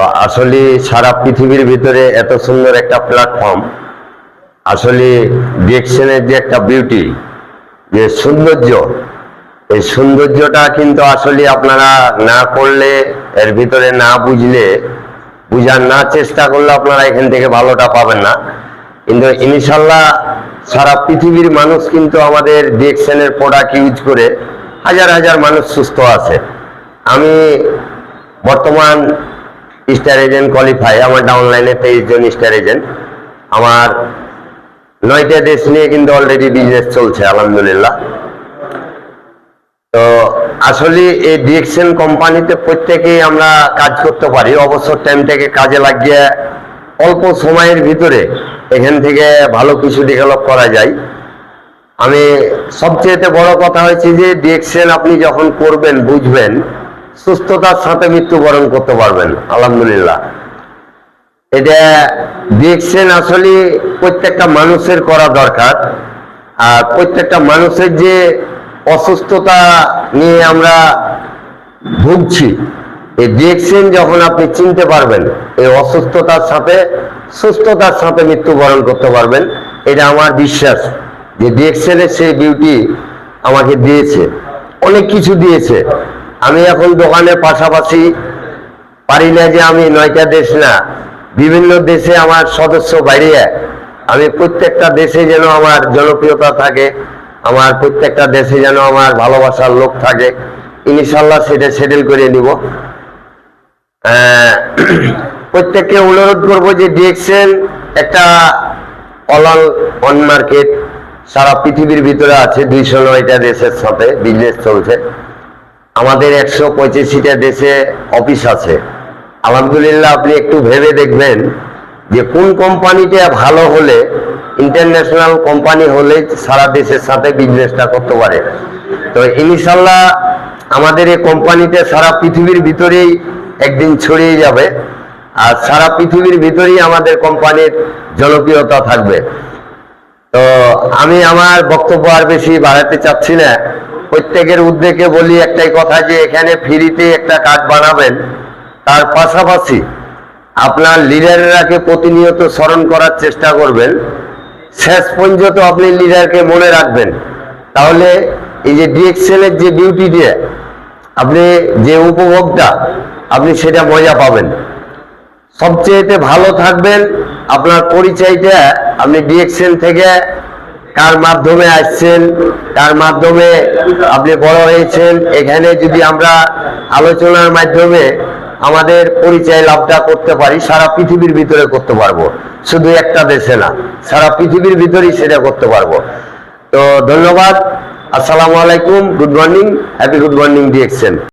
তো আসলে সারা পৃথিবীর ভিতরে এত সুন্দর একটা প্ল্যাটফর্ম আসলে ডিএকশনের যে একটা বিউটি যে সৌন্দর্য, এই সৌন্দর্যটা কিন্তু আসলে আপনারা না করলে, এর ভিতরে না বুঝলে, বুঝার না চেষ্টা করলে আপনারা এখান থেকে ভালোটা পাবেন না। কিন্তু ইনশাল্লাহ সারা পৃথিবীর মানুষ কিন্তু আমাদের ডিএকশনের প্রোডাক্ট ইউজ করে হাজার হাজার মানুষ সুস্থ আছে। আমি বর্তমান স্টার এজেন্ট কোয়ালিফাই আমার ডাউনলাইনে তেইশ জন স্টার এজেন্ট। আমার নয়টা দেশ নিয়ে কিন্তু অলরেডি বিজনেস চলছে, আলহামদুলিল্লাহ। তো আসলে এই ডিএকশন কোম্পানিতে প্রত্যেকেই আমরা কাজ করতে পারি, অবসর টাইমটাকে কাজে লাগিয়ে অল্প সময়ের ভিতরে এখান থেকে ভালো কিছু ডেভেলপ করা যায়। আমি সবচেয়ে বড় কথা হয়েছে যে ডিএকশন আপনি যখন করবেন, বুঝবেন সুস্থতার সাথে মৃত্যুবরণ করতে পারবেন, আলহামদুলিল্লাহ। এটা ডিএকশন আসলে প্রত্যেকটা মানুষের করা দরকার, আর প্রত্যেকটা মানুষের যে অসুস্থতা নিয়ে আমরা ভুগছি এই ডিএকশন যখন আপনি চিনতে পারবেন, এই অসুস্থতার সাথে, সুস্থতার সাথে মৃত্যুবরণ করতে পারবেন, এটা আমার বিশ্বাস। যে ডিএকশনের সেই বিউটি আমাকে দিয়েছে, অনেক কিছু দিয়েছে আমি এখন দোকানের পাশাপাশি পারি না যে আমি নয়টা দেশ না, বিভিন্ন দেশে আমার সদস্য বাড়িয়ে আমি প্রত্যেকটা দেশে যেন আমার জনপ্রিয়তা থাকে, আমার প্রত্যেকটা দেশে যেন আমার ভালোবাসার লোক থাকে ইনশাল্লাহ সেটা সেটেল করে নিব। প্রত্যেককে অনুরোধ করব যে ডিএক্সেন একটা অল অন মার্কেট, সারা পৃথিবীর ভিতরে আছে দুইশো নয়টা দেশের সাথে বিজনেস চলছে। আমাদের একশো পঁচাশিটা দেশে অফিস আছে। আলহামদুলিল্লাহ, আপনি একটু ভেবে দেখবেন যে কোন কোম্পানিটা ভালো হলে ইন্টারন্যাশনাল কোম্পানি হলে সারা দেশের সাথে বিজনেসটা করতে পারে। তো ইনশাল্লাহ আমাদের এই কোম্পানিতে সারা পৃথিবীর ভিতরেই একদিন ছড়িয়ে যাবে আর সারা পৃথিবীর ভিতরেই আমাদের কোম্পানির জনপ্রিয়তা থাকবে। তো আমি আমার বক্তব্য আর বেশি বাড়াতে চাচ্ছি না। প্রত্যেকের উদ্যোগে বলি একটাই কথা যে এখানে ফ্রিতে একটা কার্ড বানাবেন, তার পাশাপাশি আপনার লিডাররাকে প্রতিনিয়ত স্মরণ করার চেষ্টা করবেন। শেষ পর্যন্ত আপনি লিডারকে মনে রাখবেন। তাহলে এই যে ডিএক্সেলের যে ডিউটি দিয়ে আপনি যে উপভোগটা, আপনি সেটা মজা পাবেন। সবচেয়েতে ভালো থাকবেন। আপনার পরিচয়টা আপনি ডিএক্সএন থেকে কার মাধ্যমে আসছেন, কার মাধ্যমে আপনি বড় হয়েছেন, এখানে যদি আমরা আলোচনার মাধ্যমে আমাদের পরিচয় লাভটা করতে পারি, সারা পৃথিবীর ভিতরে করতে পারব। শুধু একটা দেশে না, সারা পৃথিবীর ভিতরেই সেটা করতে পারব। তো ধন্যবাদ, আসসালামু আলাইকুম good morning happy good morning DXN